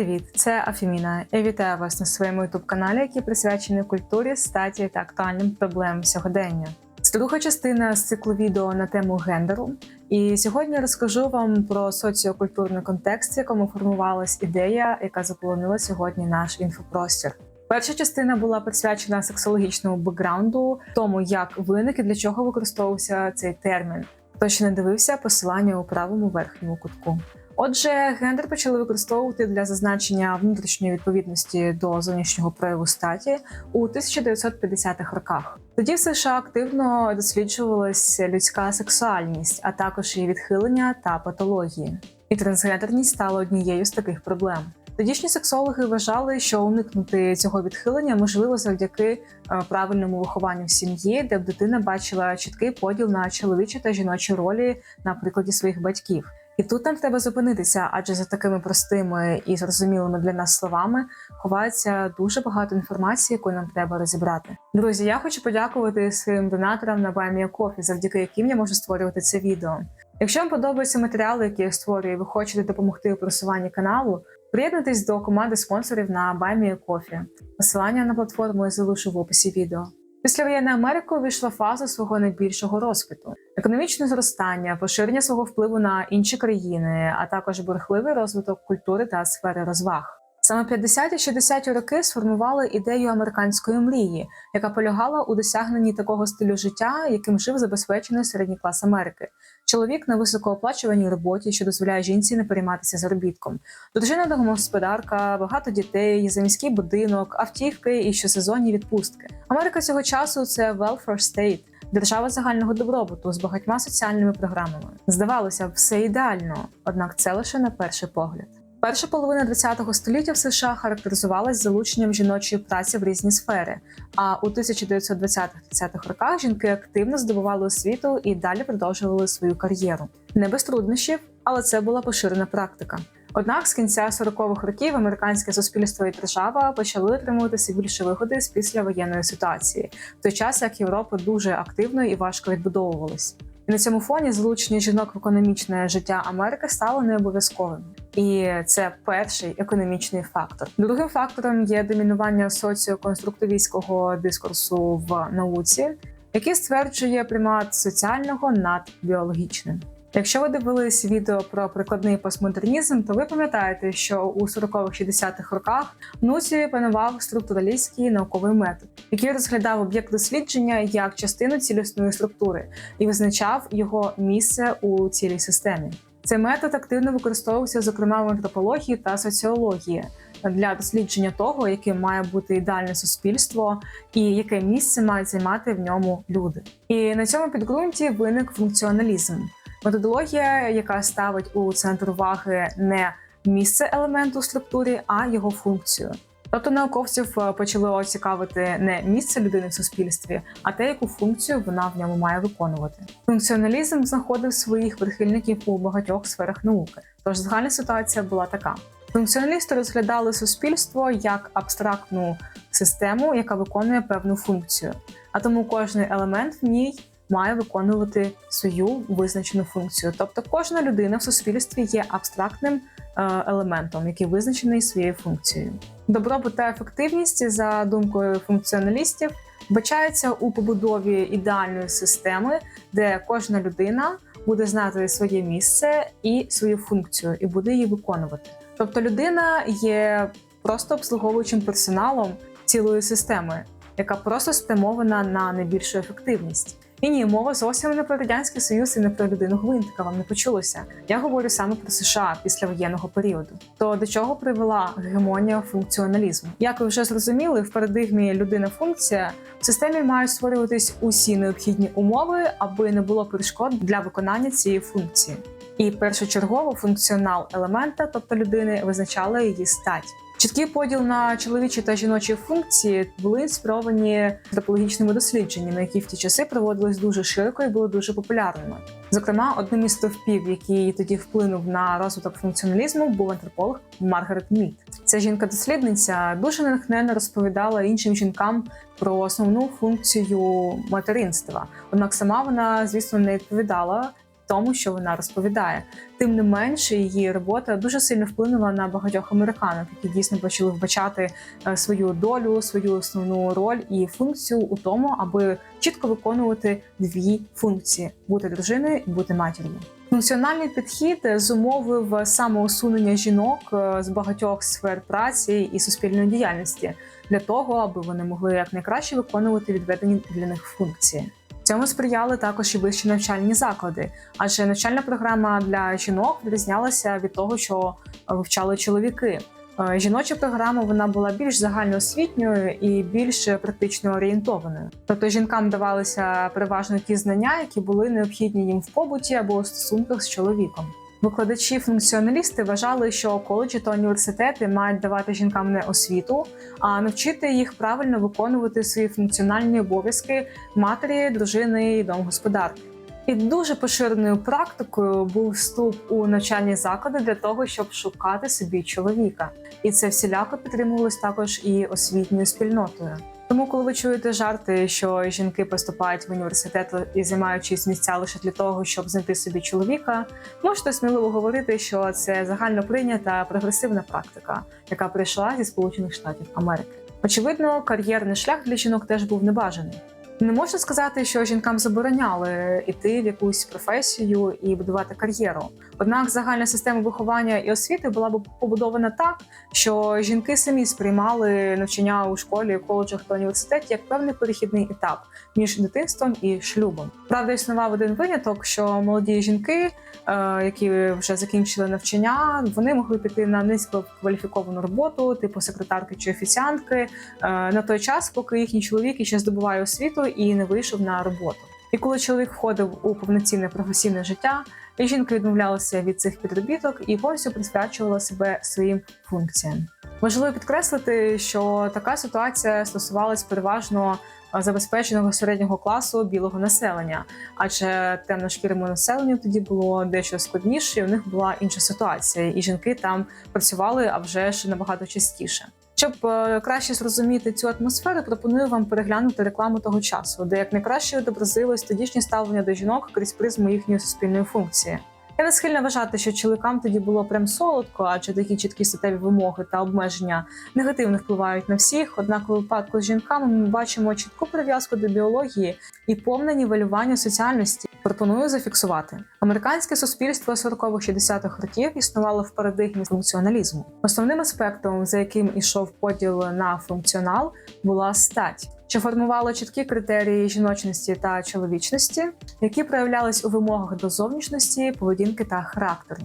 Привіт, це Афіміна. Я вітаю вас на своєму youtube каналі, який присвячений культурі, статі та актуальним проблемам сьогодення. Це друга частина з циклу відео на тему гендеру. І сьогодні розкажу вам про соціокультурний контекст, в якому формувалась ідея, яка заполонила сьогодні наш інфопростір. Перша частина була присвячена сексологічному бекграунду, тому як виник і для чого використовувався цей термін. Хто ще не дивився посилання у правому верхньому кутку. Отже, гендер почали використовувати для зазначення внутрішньої відповідності до зовнішнього прояву статі у 1950-х роках. Тоді в США активно досліджувалася людська сексуальність, а також її відхилення та патології. І трансгендерність стала однією з таких проблем. Тодішні сексологи вважали, що уникнути цього відхилення можливо завдяки е, правильному вихованню в сім'ї, де б дитина бачила чіткий поділ на чоловічі та жіночі ролі на прикладі своїх батьків. І тут нам треба зупинитися, адже за такими простими і зрозумілими для нас словами ховається дуже багато інформації, яку нам треба розібрати. Друзі, я хочу подякувати своїм донаторам на BuyMeACoffee, завдяки яким я можу створювати це відео. Якщо вам подобаються матеріали, які я створюю, і ви хочете допомогти у просуванні каналу, приєднуйтесь до команди спонсорів на BuyMeACoffee. Посилання на платформу я залишу в описі відео. Післявоєнна Америка увійшла фазу свого найбільшого розквіту, економічне зростання, поширення свого впливу на інші країни, а також бурхливий розвиток культури та сфери розваг. Саме 50-60 роки сформували ідею американської мрії, яка полягала у досягненні такого стилю життя, яким жив забезпечений середній клас Америки. Чоловік на високооплачуваній роботі, що дозволяє жінці не перейматися заробітком, дружина домогосподарка, багато дітей, заміський будинок, автівки і щосезонні відпустки. Америка цього часу це welfare state, держава загального добробуту з багатьма соціальними програмами. Здавалося, все ідеально, однак це лише на перший погляд. Перша половина ХХ століття в США характеризувалась залученням жіночої праці в різні сфери. А у 1920-30-х роках жінки активно здобували освіту і далі продовжували свою кар'єру. Не без труднощів, але це була поширена практика. Однак з кінця 40-х років американське суспільство і держава почали отримувати все більше вигоди з післявоєнної ситуації, в той час як Європа дуже активно і важко відбудовувалась. На цьому фоні залучення жінок в економічне життя Америки стало не обов'язковим. І це перший економічний фактор. Другим фактором є домінування соціоконструктивістського дискурсу в науці, який стверджує примат соціального над біологічним. Якщо ви дивились відео про прикладний постмодернізм, то ви пам'ятаєте, що у 40-60-х роках в науці панував структуралістський науковий метод, який розглядав об'єкт дослідження як частину цілісної структури і визначав його місце у цілій системі. Цей метод активно використовувався, зокрема в антропології та соціології для дослідження того, яким має бути ідеальне суспільство і яке місце мають займати в ньому люди. І на цьому підґрунті виник функціоналізм. Методологія, яка ставить у центр уваги не місце елементу в структурі, а його функцію. Тобто науковців е, почали цікавити не місце людини в суспільстві, а те, яку функцію вона в ньому має виконувати. Функціоналізм знаходив своїх прихильників у багатьох сферах науки. Тож загальна ситуація була така: функціоналісти розглядали суспільство як абстрактну систему, яка виконує певну функцію, а тому кожний елемент в ній має виконувати свою визначену функцію. Тобто, кожна людина в суспільстві є абстрактним е, елементом, який визначений своєю функцією. Добробут та ефективність, за думкою функціоналістів, вбачається у побудові ідеальної системи, де кожна людина буде знати своє місце і свою функцію, і буде її виконувати. Тобто, людина є просто обслуговуючим персоналом цілої системи, яка просто спрямована на найбільшу ефективність. І ні, мова зовсім не про радянський союз і не про людину гвинтика. Вам не почулося. Я говорю саме про США після воєнного періоду. То до чого привела гегемонія функціоналізму? Як ви вже зрозуміли, в парадигмі людина-функція в системі мають створюватись усі необхідні умови, аби не було перешкод для виконання цієї функції. І першочергово функціонал елемента, тобто людини, визначала її стать. Чіткий поділ на чоловічі та жіночі функції були інспіровані антропологічними дослідженнями, які в ті часи проводились дуже широко і були дуже популярними. Зокрема, одним із стовпів, який тоді вплинув на розвиток функціоналізму, був антрополог Маргарет Мід. Ця жінка-дослідниця дуже натхненно розповідала іншим жінкам про основну функцію материнства. Однак сама вона, звісно, не відповідала тому, що вона розповідає. Тим не менше, її робота дуже сильно вплинула на багатьох американок, які дійсно почали вбачати е, свою долю, свою основну роль і функцію у тому, аби чітко виконувати дві функції: бути дружиною і бути матір'ю. Функціональний підхід зумовив самоусунення жінок е, з багатьох сфер праці і суспільної діяльності для того, аби вони могли якнайкраще виконувати відведені для них функції. Цьому сприяли також і вищі навчальні заклади, адже навчальна програма для жінок відрізнялася від того, що вивчали чоловіки. Е, Жіноча програма вона була більш загальноосвітньою і більш практично орієнтованою. Тобто жінкам давалися переважно ті знання, які були необхідні їм в побуті або у стосунках з чоловіком. Викладачі-функціоналісти вважали, що коледжі та університети мають давати жінкам не освіту, а навчити їх правильно виконувати свої функціональні обов'язки матері, дружини і домогосподарки. І дуже поширеною практикою був вступ у навчальні заклади для того, щоб шукати собі чоловіка, і це всіляко підтримувалось також і освітньою спільнотою. Тому, коли ви чуєте жарти, що жінки поступають в університет і займаючись місця лише для того, щоб знайти собі чоловіка, можете сміливо говорити, що це загально прийнята прогресивна практика, яка прийшла зі Сполучених Штатів Америки. Очевидно, кар'єрний шлях для жінок теж був небажаний. Не можна сказати, що жінкам забороняли йти в якусь професію і будувати кар'єру. Однак загальна система виховання і освіти була б побудована так, що жінки самі сприймали навчання у школі, коледжах та університеті як певний перехідний етап між дитинством і шлюбом. Правда, існував один виняток, що молоді жінки, е, які вже закінчили навчання, вони могли піти на низькокваліфіковану роботу, типу секретарки чи офіціантки, е, на той час, поки їхній чоловік ще здобуває освіту і не вийшов на роботу. І коли чоловік входив у повноцінне професійне життя, жінка відмовлялася від цих підробіток і повністю присвячувала себе своїм функціям. Важливо підкреслити, що така ситуація стосувалась переважно забезпеченого середнього класу білого населення, адже темношкірому населенню тоді було дещо складніше, і у них була інша ситуація, і жінки там працювали а вже ж набагато частіше. Щоб е, краще зрозуміти цю атмосферу, пропоную вам переглянути рекламу того часу, де як найкраще відобразилось тодішнє ставлення до жінок крізь призму їхньої суспільної функції. Я не схильна вважати, що чоловікам тоді було прям солодко, адже такі чіткі статеві вимоги та обмеження негативно впливають на всіх. Однак, у випадку з жінками ми бачимо чітку прив'язку до біології і повне нівелювання соціальності. Пропоную зафіксувати. Американське суспільство 40-60-х років існувало в парадигмі функціоналізму. Основним аспектом, за яким ішов поділ на функціонал, була стать, що формувало чіткі критерії жіночності та чоловічності, які проявлялись у вимогах до зовнішності, поведінки та характеру.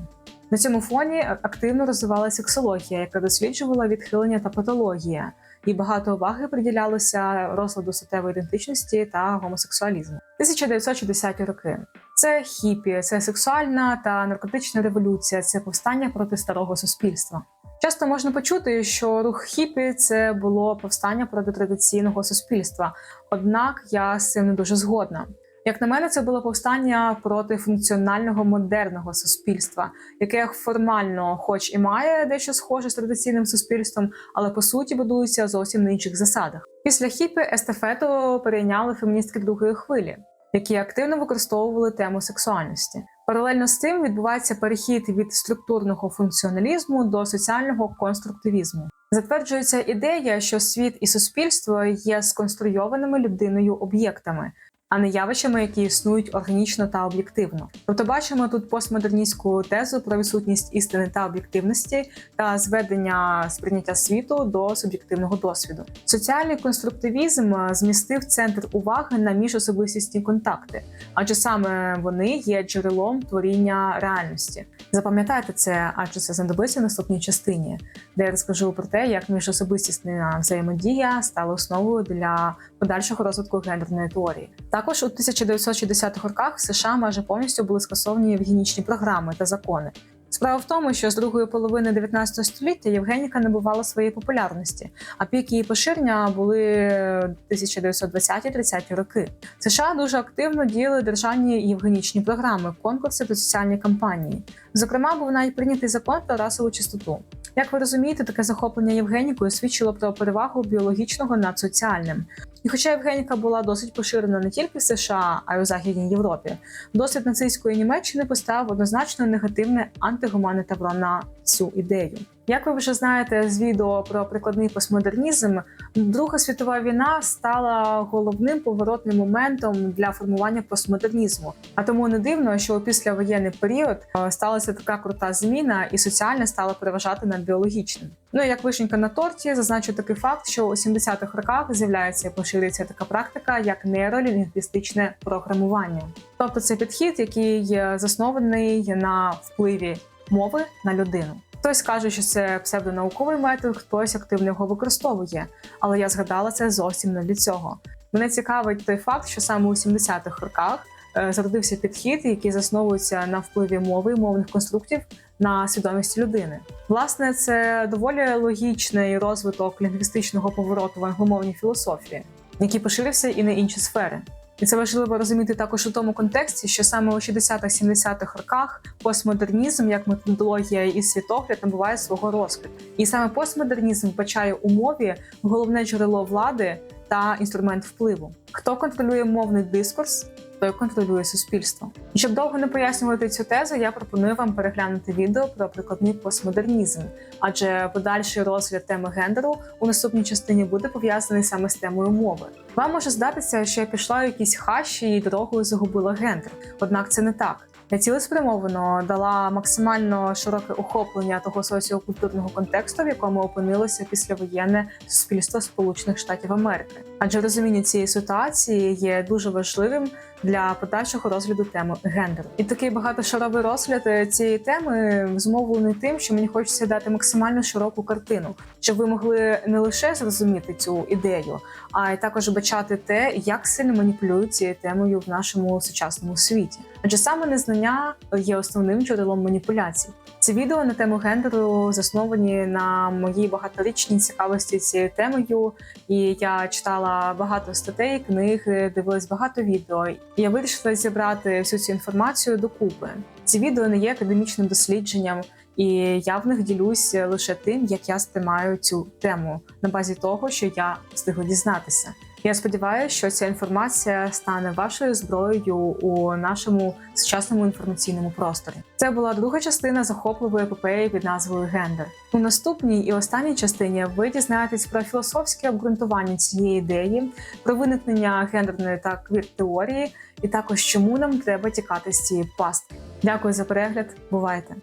На цьому фоні активно розвивалася сексологія, яка досліджувала відхилення та патологія, і багато уваги приділялося розладу статевої ідентичності та гомосексуалізму. 1960-ті роки це хіпі, це сексуальна та наркотична революція, це повстання проти старого суспільства. Часто можна почути, що рух хіпі це було повстання проти традиційного суспільства. Однак я з цим не дуже згодна. Як на мене, це було повстання проти функціонального модерного суспільства, яке формально, хоч і має дещо схоже з традиційним суспільством, але по суті будується зовсім на інших засадах. Після хіпі естафету перейняли феміністки другої хвилі, які активно використовували тему сексуальності. Паралельно з цим відбувається перехід від структурного функціоналізму до соціального конструктивізму. Затверджується ідея, що світ і суспільство є сконструйованими людиною об'єктами, а не явищами, які існують органічно та об'єктивно. Тобто бачимо тут постмодерністську тезу про відсутність істини та об'єктивності та зведення сприйняття світу до суб'єктивного досвіду. Соціальний конструктивізм змістив центр уваги на міжособистісні контакти, адже саме вони є джерелом творіння реальності. Запам'ятайте це, адже це знадобиться в наступній частині, де я розкажу про те, як міжособистісна взаємодія стала основою для подальшого розвитку гендерної теорії. Також у 1960-х роках в США майже повністю були скасовані євгенічні програми та закони. Справа в тому, що з другої половини 19 століття Євгеніка набувала своєї популярності, а пік її поширення були 1920-30 роки. США дуже активно діяли державні євгенічні програми, конкурси та соціальні кампанії. Зокрема, був навіть прийнятий закон про расову чистоту. Як ви розумієте, таке захоплення Євгенікою свідчило про перевагу біологічного над соціальним. І хоча Євгеніка була досить поширена не тільки в США, а й у Західній Європі, досвід нацистської Німеччини поставив однозначно негативне антигуманне тавро на цю ідею. Як ви вже знаєте з відео про прикладний постмодернізм, Друга світова війна стала головним поворотним моментом для формування постмодернізму. А тому не дивно, що у післявоєнний період е, сталася така крута зміна, і соціальне стало переважати над біологічним. Ну як вишенька на торті, зазначу такий факт, що у 70-х роках з'являється і поширюється така практика, як нейролінгвістичне програмування. Тобто це підхід, який заснований на впливі мови на людину. Хтось каже, що це псевдонауковий метод, хтось активно його використовує, але я згадала це зовсім не для цього. Мене цікавить той факт, що саме у 70-х роках е, зародився підхід, який засновується на впливі мови і мовних конструктів на свідомість людини. Власне, це доволі логічний розвиток лінгвістичного повороту в англомовній філософії, який поширився і на інші сфери. І це важливо розуміти також у тому контексті, що саме у 60-70-х роках постмодернізм як методологія і світогляд набуває свого розквіту. І саме постмодернізм вбачає у мові головне джерело влади та інструмент впливу. Хто контролює мовний дискурс, той контролює суспільство. Щоб довго не пояснювати цю тезу, я пропоную вам переглянути відео про прикладний постмодернізм, адже подальший розгляд теми гендеру у наступній частині буде пов'язаний саме з темою мови. Вам може здатися, що я пішла у якісь хащі і дорогою загубила гендер, однак це не так. Я цілеспрямовано дала максимально широке охоплення того соціокультурного контексту, в якому опинилося післявоєнне суспільство Сполучених Штатів Америки, адже розуміння цієї ситуації є дуже важливим для подальшого розгляду теми гендеру. І такий багатошаровий розгляд цієї теми зумовлений тим, що мені хочеться дати максимально широку картину, щоб ви могли не лише зрозуміти цю ідею, а й також бачати те, як сильно маніпулюють цією темою в нашому сучасному світі. Адже саме незнання є основним джерелом маніпуляцій. Ці відео на тему гендеру засновані на моїй багаторічній цікавості цією темою, і я читала багато статей, книг, дивилась багато відео. І я вирішила зібрати всю цю інформацію докупи. Ці відео не є академічним дослідженням, і я в них ділюсь лише тим, як я сприймаю цю тему на базі того, що я встигла дізнатися. Я сподіваюся, що ця інформація стане вашою зброєю у нашому сучасному інформаційному просторі. Це була друга частина захопливої епопеї під назвою Гендер. У наступній і останній частині ви дізнаєтесь про філософське обґрунтування цієї ідеї, про виникнення гендерної та квір теорії, і також чому нам треба тікати з цієї пастки. Дякую за перегляд. Бувайте!